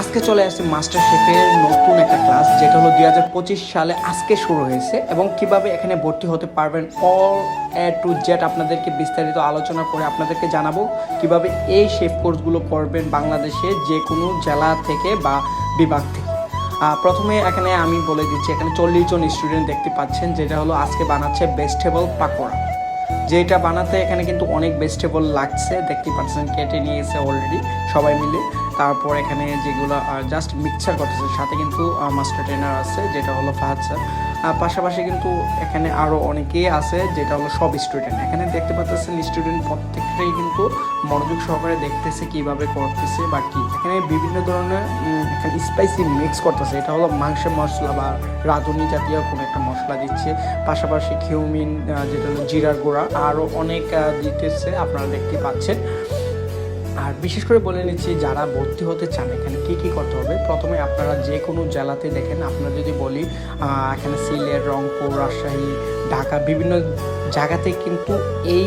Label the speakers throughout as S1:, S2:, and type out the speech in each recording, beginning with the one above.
S1: আজকে চলে আসছে মাস্টার শেফের নতুন একটা ক্লাস যেটা হলো দুই হাজার পঁচিশ সালে আজকে শুরু হয়েছে এবং কীভাবে এখানে ভর্তি হতে পারবেন অল এ টু জেড আপনাদেরকে বিস্তারিত আলোচনা করে আপনাদেরকে জানাব। কীভাবে এই শেফ কোর্সগুলো করবেন বাংলাদেশে যে কোনো জেলা থেকে বা বিভাগ থেকে। প্রথমে এখানে আমি বলে দিচ্ছি, এখানে চল্লিশ জন স্টুডেন্ট দেখতে পাচ্ছেন, যেটা হলো আজকে বানাচ্ছে ভেজিটেবল পাকোড়া। যেটা বানাতে এখানে কিন্তু অনেক ভেজিটেবল লাগছে, দেখতে পাচ্ছেন, কেটে নিয়েছে অলরেডি সবাই মিলে। তারপর এখানে যেগুলো জাস্ট মিক্সচার করতেছে, সাথে কিন্তু মাস্টার ট্রেনার আছে, যেটা হলো ফাহাদ স্যার আর পাশাপাশি কিন্তু এখানে আরও অনেকেই আছে, যেটা হলো সব স্টুডেন্ট এখানে দেখতে পাচ্ছেন স্টুডেন্ট প্রত্যেকটাই কিন্তু মনোযোগ সহকারে দেখতেছে কীভাবে করতেছে বা কি। এখানে বিভিন্ন ধরনের এখানে স্পাইসি মিক্স করতেছে। এটা হলো মাংসের মশলা বা রাঁধুনি জাতীয় কোনো একটা মশলা দিচ্ছে। পাশাপাশি কিউমিন যেটা হলো জিরার গুঁড়া। আরও অনেক দিতেছে, আপনারা দেখতে পাচ্ছেন। আর বিশেষ করে বলে নিচ্ছি, যারা ভর্তি হতে চান, এখানে কি কি করতে হবে? প্রথমে আপনারা যে কোনো জেলাতে দেখেন আপনারা যদি বলি এখানে সিলেট, রংপুর, রাজশাহী, ঢাকা, বিভিন্ন জায়গাতে কিন্তু এই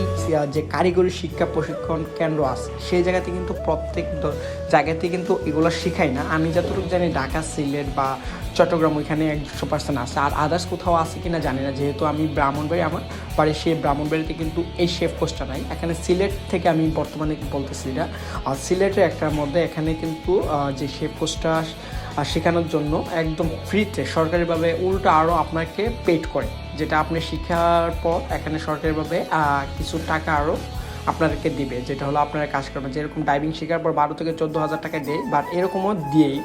S1: যে কারিগরি শিক্ষা প্রশিক্ষণ কেন্দ্র আছে, সেই জায়গাতে কিন্তু প্রত্যেক জায়গাতে কিন্তু এগুলো শেখায় না। আমি যতটুকু জানি, ঢাকা, সিলেট বা চট্টগ্রাম ওইখানে একশো পার্সেন্ট আছে। আর আদার্স কোথাও আছে কিনা জানি না। যেহেতু আমি ব্রাহ্মণবাড়ি আমার বাড়ি সেই ব্রাহ্মণবাড়িতে কিন্তু এই শেফ কোর্সটা নাই। এখানে সিলেট থেকে আমি বর্তমানে বলতেছি এটা আর সিলেটের একটার মধ্যে এখানে কিন্তু যে শেফ কোর্সটা শেখানোর জন্য একদম ফ্রিতে সরকারিভাবে উল্টো আরও আপনাকে পেড করে। যেটা আপনি শেখার পর এখানে সরকারিভাবে কিছু টাকা আরও আপনাদেরকে দিবে, যেটা হলো আপনারা কাজ করবেন। যেরকম ডাইভিং শেখার পর বারো থেকে চোদ্দ হাজার টাকা দেয় বাট এরকমও দিয়েই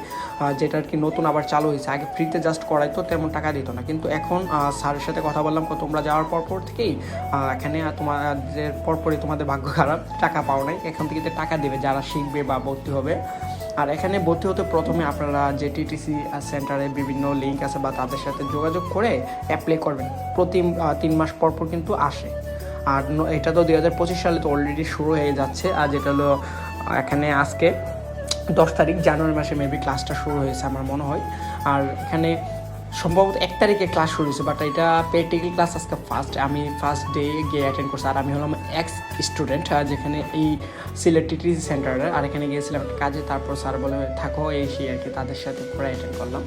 S1: যেটা আর কি নতুন আবার চালু হয়েছে। আগে ফ্রিতে জাস্ট করাইতো তেমন টাকা দিত না। কিন্তু এখন স্যারের সাথে কথা বললাম তোমরা যাওয়ার পর পর থেকেই এখানে তোমাদের পরপরই তোমাদের ভাগ্য খারাপ, টাকা পাও নাই। এখান থেকে টাকা দেবে, যারা শিখবে বা ভর্তি হবে। আর এখানে ভর্তি হতে প্রথমে আপনারা যে টিটিসি সেন্টারে বিভিন্ন লিঙ্ক আছে বা তাদের সাথে যোগাযোগ করে অ্যাপ্লাই করবেন। প্রতি তিন মাস পর পর কিন্তু আসে। আর এটা তো দুই হাজার পঁচিশ সালে তো অলরেডি শুরু হয়ে যাচ্ছে। আর যেটা হলো, এখানে আজকে দশ তারিখ, জানুয়ারি মাসে মেবি ক্লাসটা শুরু হয়েছে, আমার মনে হয়। আর এখানে সম্ভবত এক তারিখে ক্লাস শুরু হয়েছে বাট এটা প্র্যাকটিক্যাল ক্লাস আজকে ফার্স্ট আমি ফার্স্ট ডে গিয়ে অ্যাটেন্ড করছি। আর আমি হলাম এক্স স্টুডেন্ট যেখানে এই সিলেট টিটিসি সেন্টারে আর এখানে গিয়েছিলাম একটা কাজে, তারপর স্যার বলে, থাকো এই সেই আর কি তাদের সাথে পরে অ্যাটেন্ড করলাম।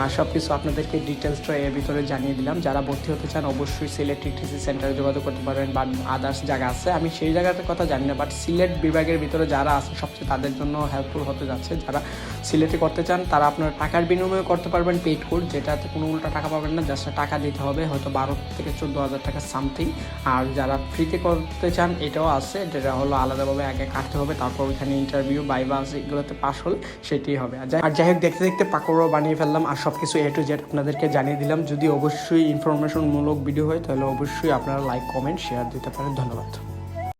S1: আর সব কিছু আপনাদেরকে ডিটেলসটা এর ভিতরে জানিয়ে দিলাম। যারা ভর্তি হতে চান, অবশ্যই সিলেট টিটিসি সেন্টারে যোগাযোগ করতে পারবেন বা আদার্স জায়গা আছে। আমি সেই জায়গাটার কথা জানি না বাট সিলেট বিভাগের ভিতরে যারা আছে, সবচেয়ে তাদের জন্য হেল্পফুল হতে যাচ্ছে। যারা সিলেটে করতে চান, তারা আপনার টাকার বিনিময়ে করতে পারবেন পেড কোড যেটাতে কোনো উল্টা টাকা পাবেন না জাস্ট টাকা দিতে হবে, হয়তো বারো থেকে চোদ্দ হাজার টাকা সামথিং আর যারা ফ্রিতে করতে চান, এটাও আছে, যেটা হলো আলাদাভাবে আগে কাটতে হবে, তারপর ওইখানে ইন্টারভিউ বাইবা আছে এগুলোতে পাস হলে সেটাই হবে। আর যাই হোক, দেখতে দেখতে পাকড়ও বানিয়ে ফেললাম, আর সব কিছু এ টু জেড আপনাদেরকে জানিয়ে দিলাম। যদি অবশ্যই ইনফরমেশনমূলক ভিডিও হয়, তাহলে অবশ্যই আপনারা লাইক কমেন্ট শেয়ার দিতে পারেন। ধন্যবাদ।